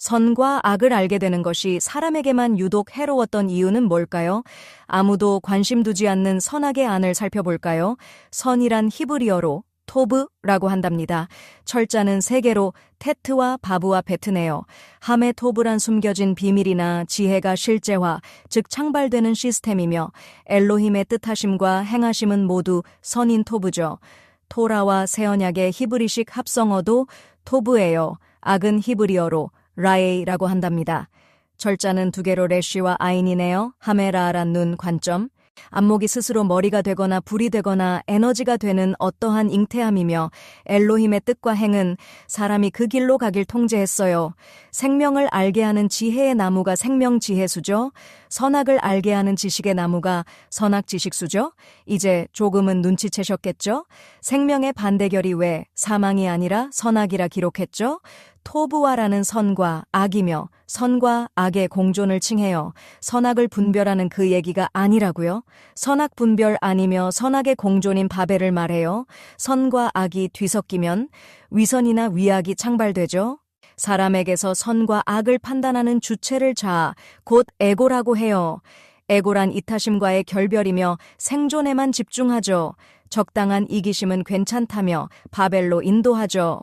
선과 악을 알게 되는 것이 사람에게만 유독 해로웠던 이유는 뭘까요? 아무도 관심 두지 않는 선악의 안을 살펴볼까요? 선이란 히브리어로 토브라고 한답니다. 철자는 세 개로 테트와 바브와 베트네요. 함의 토브란 숨겨진 비밀이나 지혜가 실제화, 즉 창발되는 시스템이며 엘로힘의 뜻하심과 행하심은 모두 선인 토브죠. 토라와 세언약의 히브리식 합성어도 토브예요. 악은 히브리어로 라에이라고 한답니다. 철자는 두 개로 레쉬와 아인이네요. 하메라란 눈 관점. 안목이 스스로 머리가 되거나 불이 되거나 에너지가 되는 어떠한 잉태함이며 엘로힘의 뜻과 행은 사람이 그 길로 가길 통제했어요. 생명을 알게 하는 지혜의 나무가 생명 지혜수죠. 선악을 알게 하는 지식의 나무가 선악 지식수죠. 이제 조금은 눈치채셨겠죠? 생명의 반대결이 왜 사망이 아니라 선악이라 기록했죠? 토부와라는 선과 악이며 선과 악의 공존을 칭해요. 선악을 분별하는 그 얘기가 아니라고요. 선악 분별 아니며 선악의 공존인 바벨을 말해요. 선과 악이 뒤섞이면 위선이나 위악이 창발되죠. 사람에게서 선과 악을 판단하는 주체를 좌, 곧 에고라고 해요. 에고란 이타심과의 결별이며 생존에만 집중하죠. 적당한 이기심은 괜찮다며 바벨로 인도하죠.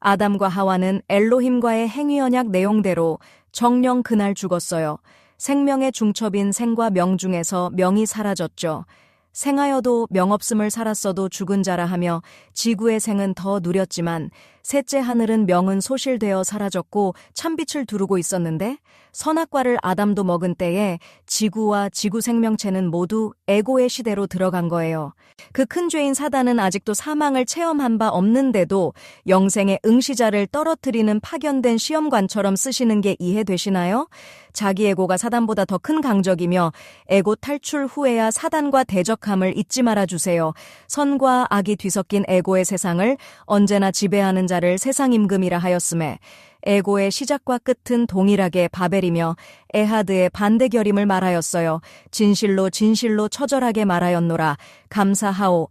아담과 하와는 엘로힘과의 행위 언약 내용대로 정령 그날 죽었어요. 생명의 중첩인 생과 명 중에서 명이 사라졌죠. 생하여도 명 없음을 살았어도 죽은 자라 하며 지구의 생은 더 누렸지만 셋째 하늘은 명은 소실되어 사라졌고 찬빛을 두르고 있었는데 선악과를 아담도 먹은 때에 지구와 지구 생명체는 모두 에고의 시대로 들어간 거예요. 그 큰 죄인 사단은 아직도 사망을 체험한 바 없는데도 영생의 응시자를 떨어뜨리는 파견된 시험관처럼 쓰시는 게 이해되시나요? 자기 에고가 사단보다 더 큰 강적이며 에고 탈출 후에야 사단과 대적함을 잊지 말아 주세요. 선과 악이 뒤섞인 에고의 세상을 언제나 지배하는 자를 세상 임금이라 하였음에 에고의 시작과 끝은 동일하게 바벨이며 에하드의 반대 결임을 말하였어요. 진실로 진실로 처절하게 말하였노라. 감사하오.